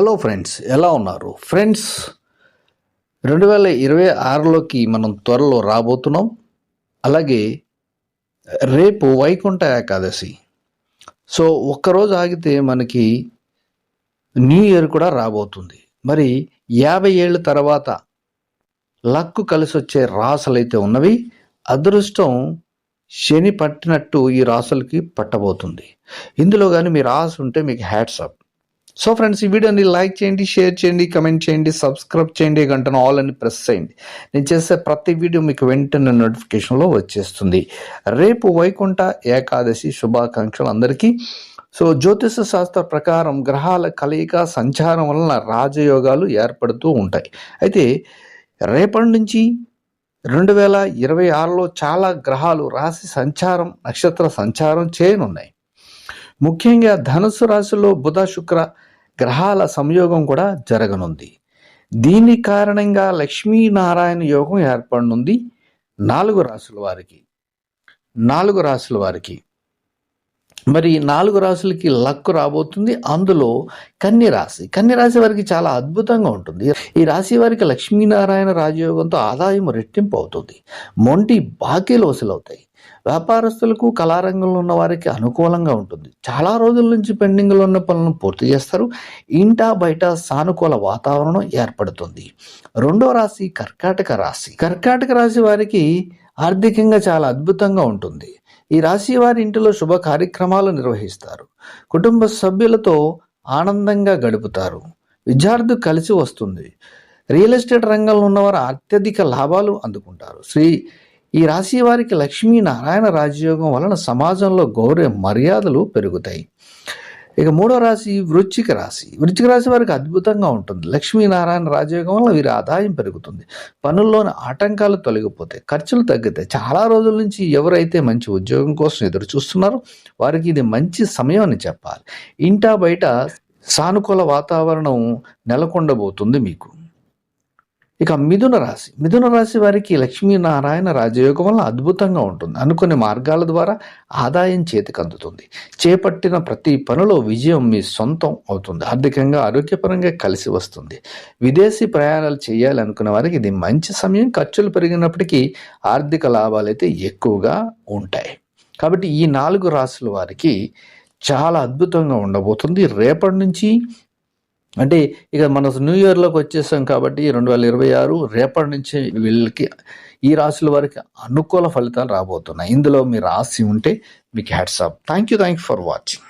Hello friends ఎలా ఉన్నారు? Friends రెండు వేల ఇరవై ఆరులోకి మనం త్వరలో రాబోతున్నాం. అలాగే రేపు వైకుంఠ ఏకాదశి. సో ఒక్కరోజు ఆగితే మనకి న్యూ ఇయర్ కూడా రాబోతుంది. మరి యాభై ఏళ్ళ తర్వాత లక్కు కలిసి వచ్చే రాసులు అయితే ఉన్నవి అదృష్టం శని పట్టినట్టు ఈ రాసులకి పట్టబోతుంది. ఇందులో కానీ మీ రాసు ఉంటే మీకు హ్యాట్సప్. సో ఫ్రెండ్స్ ఈ వీడియోని లైక్ చేయండి షేర్ చేయండి కమెంట్ చేయండి సబ్స్క్రైబ్ చేయండి గంటను ఆల్ అని ప్రెస్ చేయండి. నేను చేసే ప్రతి వీడియో మీకు వెంటనే నోటిఫికేషన్లో వచ్చేస్తుంది. రేపు వైకుంఠ ఏకాదశి శుభాకాంక్షలు అందరికీ. సో జ్యోతిష శాస్త్ర ప్రకారం గ్రహాల కలయిక సంచారం వలన రాజయోగాలు ఏర్పడుతూ ఉంటాయి. అయితే రేపటి నుంచి రెండు వేల ఇరవై ఆరులో చాలా గ్రహాలు రాశి సంచారం నక్షత్ర సంచారం చేయనున్నాయి. ముఖ్యంగా ధనుసు రాశిలో బుధ శుక్ర గ్రహాల సంయోగం కూడా జరగనుంది. దీని కారణంగా లక్ష్మీనారాయణ యోగం ఏర్పడనుంది నాలుగు రాశుల వారికి. నాలుగు రాశుల వారికి. మరి ఈ నాలుగు రాశులకి లక్కు రాబోతుంది. అందులో కన్య రాశి. కన్య రాశి వారికి చాలా అద్భుతంగా ఉంటుంది. ఈ రాశి వారికి లక్ష్మీనారాయణ రాజయోగంతో ఆదాయం రెట్టింపు అవుతుంది. మొంటి బాకీలు వసూలవుతాయి. వ్యాపారస్తులకు కళారంగంలో ఉన్న వారికి అనుకూలంగా ఉంటుంది. చాలా రోజుల నుంచి పెండింగ్లో ఉన్న పనులను పూర్తి చేస్తారు. ఇంటా బయట సానుకూల వాతావరణం ఏర్పడుతుంది. రెండో రాశి కర్కాటక రాశి. కర్కాటక రాశి వారికి ఆర్థికంగా చాలా అద్భుతంగా ఉంటుంది. ఈ రాశి వారి ఇంటిలో శుభ కార్యక్రమాలు నిర్వహిస్తారు. కుటుంబ సభ్యులతో ఆనందంగా గడుపుతారు. విద్యార్థి కలిసి వస్తుంది. రియల్ ఎస్టేట్ రంగంలో ఉన్నవారు అత్యధిక లాభాలు అందుకుంటారు. శ్రీ ఈ రాశి వారికి లక్ష్మీ నారాయణ రాజయోగం వలన సమాజంలో గౌరవ మర్యాదలు పెరుగుతాయి. ఇక మూడో రాశి వృశ్చిక రాశి. వృశ్చిక రాశి వారికి అద్భుతంగా ఉంటుంది. లక్ష్మీనారాయణ రాజయోగం వల్ల వీరి ఆదాయం పెరుగుతుంది. పనుల్లోని ఆటంకాలు తొలగిపోతాయి. ఖర్చులు తగ్గుతాయి. చాలా రోజుల నుంచి ఎవరైతే మంచి ఉద్యోగం కోసం ఎదురు చూస్తున్నారో వారికి ఇది మంచి సమయం అని చెప్పాలి. ఇంటా బయట సానుకూల వాతావరణం నెలకొండబోతుంది మీకు. ఇక మిథున రాశి. మిథున రాశి వారికి లక్ష్మీనారాయణ రాజయోగం వల్ల అద్భుతంగా ఉంటుంది. అనుకునే మార్గాల ద్వారా ఆదాయం చేతికి అందుతుంది చేపట్టిన ప్రతి పనిలో విజయం మీ సొంతం అవుతుంది. ఆర్థికంగా ఆరోగ్యపరంగా కలిసి వస్తుంది. విదేశీ ప్రయాణాలు చేయాలనుకునే వారికి ఇది మంచి సమయం. ఖర్చులు పెరిగినప్పటికీ ఆర్థిక లాభాలు అయితే ఎక్కువగా ఉంటాయి. కాబట్టి ఈ నాలుగు రాశుల వారికి చాలా అద్భుతంగా ఉండబోతుంది. రేపటి నుంచి అంటే ఇక మన న్యూ ఇయర్లోకి వచ్చేసాం కాబట్టి రెండు వేల ఇరవై ఆరు రేపటి నుంచి వీళ్ళకి ఈ రాశుల వారికి అనుకూల ఫలితాలు రాబోతున్నాయి. ఇందులో మీ రాశి ఉంటే మీకు hats off thank you thank you for watching